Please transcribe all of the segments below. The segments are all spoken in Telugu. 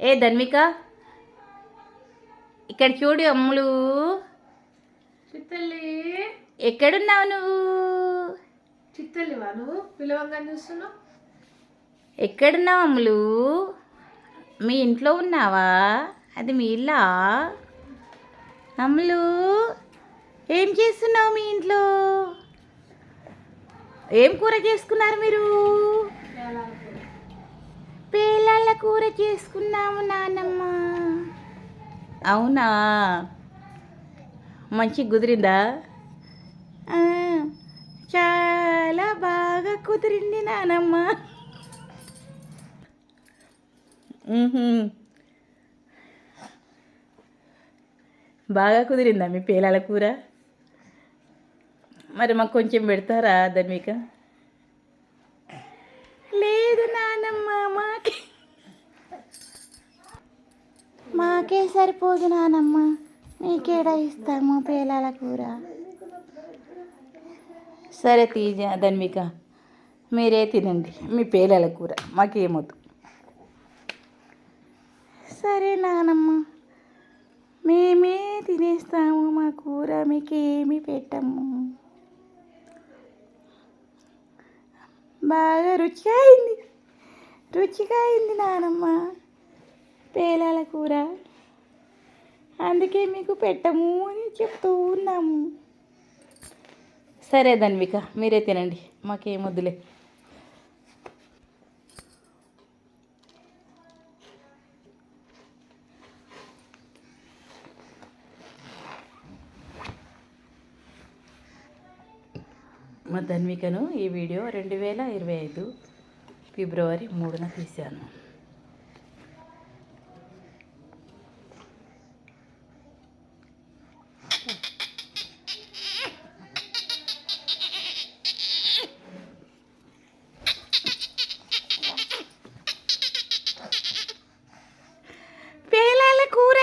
ఏ ధన్విక? ఇక్కడ చూడు అమ్ములు. చిత్తల్లి. ఎక్కడున్నావు నువ్వు? చిత్తల్లివా నువ్వు? పిలవంగా చూస్తున్నావు? ఎక్కడున్నావు అమ్ములు? మీ ఇంట్లో ఉన్నావా? అది మీ ఇల్లా? అమ్ములు ఏం చేస్తున్నావు మీ ఇంట్లో? ఏం కూర చేసుకున్నారు మీరు? కూర చేసుకున్నాము నానమ్మ. అవునా? మంచి కుదిరిందా? చాలా బాగా కుదిరింది నానమ్మ. బాగా కుదిరిందా మీ పేలాల కూర? మరి మాకు కొంచెం పెడతారా ధన్విక లేదు నానమ్మ మాకే మాకే సరిపోదు నానమ్మ. మీకేడా ఇస్తాము పేలాల కూర. సరే తీజ ధన్విక మీరే తినండి. మీ పేలాల కూర మాకేమొద్దు. సరే నానమ్మ. మేమే తినేస్తాము మా కూర మీకేమి పెట్టము. బాగా రుచిగా అయింది. రుచిగా అయింది నానమ్మ. పేలాల కూర. అందుకే మీకు పెట్టము అని చెప్తూ ఉన్నాము. సరే ధన్విక మీరే తినండి. మాకేం వద్దులే మా ధన్వికను ఈ వీడియో రెండు వేల ఇరవై ఐదు ఫిబ్రవరి మూడున తీశాను పేలాల కూర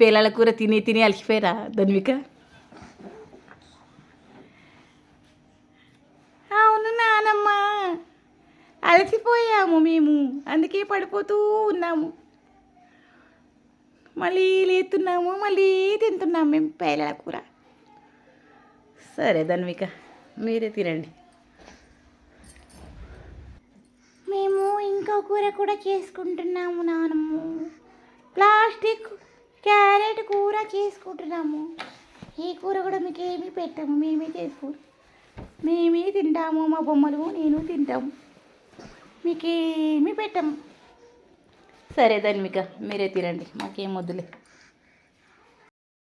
పేలాల కూర తిని తిని అలసిపోయారా ధన్విక. అవును నానమ్మ. అలసిపోయాము మేము. అందుకే పడిపోతూ ఉన్నాము. మళ్ళీ లేతున్నాము మళ్ళీ తింటున్నాము మేము పేలాల కూర. సరే ధన్విక మీరే తినండి. మేము ఇంకో కూర కూడా చేసుకుంటున్నాము నానమ్మ. ప్లాస్టిక్ క్యారెట్ కూర చేసుకుంటున్నాము. ఈ కూర కూడా మీకు ఏమీ పెట్టాము మేమే చేసుకుంటాం మేమే తింటాము మా బొమ్మలు నేను తింటాము మీకేమీ పెట్టాము. సరే ధన్మిక మీరే తినండి మాకేం వద్దులే.